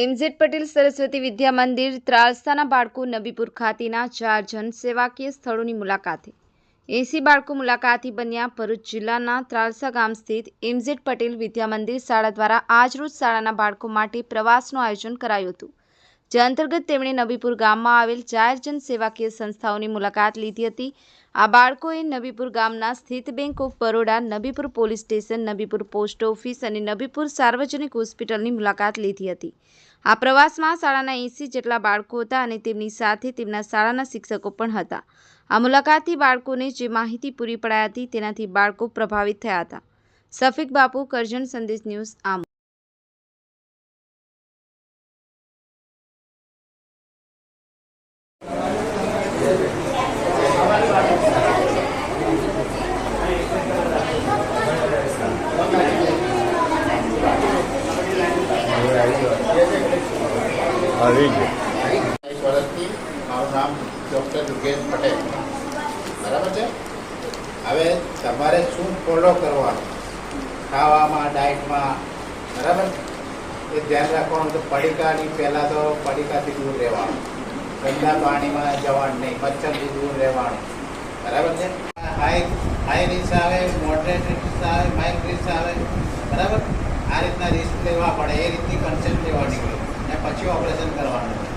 એમઝેડ પટેલ સરસ્વતી વિદ્યા મંદિર ત્રાલસાના બાળકો નબીપુર ખાતેના ચાર જનસેવાકીય સ્થળોની મુલાકાતે. એસી બાળકો મુલાકાતી બન્યા ભરૂચ જિલ્લાના ત્રાલસા ગામ સ્થિત એમઝેડ પટેલ વિદ્યા મંદિર શાળા દ્વારા આજરોજ શાળાના બાળકો માટે પ્રવાસનું આયોજન કરાયું હતું. જે અંતર્ગત તેમણે નબીપુર ગામમાં આવેલ ચાર જન સેવાકીય સંસ્થાઓની મુલાકાત લીધી હતી. આ બાળકોએ નબીપુર ગામના સ્થિત bank of Baroda, Nabipur police station, Nabipur post office અને નબીપુર સાર્વજનિક હોસ્પિટલની મુલાકાત લીધી હતી. આ પ્રવાસમાં શાળાના એંસી જેટલા બાળકો હતા અને તેમની સાથે તેમના શાળાના શિક્ષકો પણ હતા. આ મુલાકાતથી બાળકોને જે માહિતી પૂરી પડાઈ હતી તેનાથી બાળકો પ્રભાવિત થયા હતા. સફિક બાપુ, કરજણ સંદેશ ન્યૂઝ આમ. મારું નામ ડૉક્ટર યોગેશ પટેલ. બરાબર છે? હવે તમારે શું ફોલો કરવાનું? ખાવામાં ડાયટમાં બરાબર? એ ધ્યાન રાખવાનું તો પડીકાની પહેલાં તો પડીકાથી દૂર રહેવાનું. ગંદા પાણીમાં જવાનું નહીં, મચ્છરથી દૂર રહેવાનું. બરાબર છે? હાઈ હાઈ રિસ્ક આવે મોડરેટ રિસ્ક આવે માઇલ્ડ રિસ્ક આવે. બરાબર? આ રીતના રિસ્ક લેવા પડે, એ રીતની કન્સેપ્ટ લેવાની અને પછી ઓપરેશન કરવાનું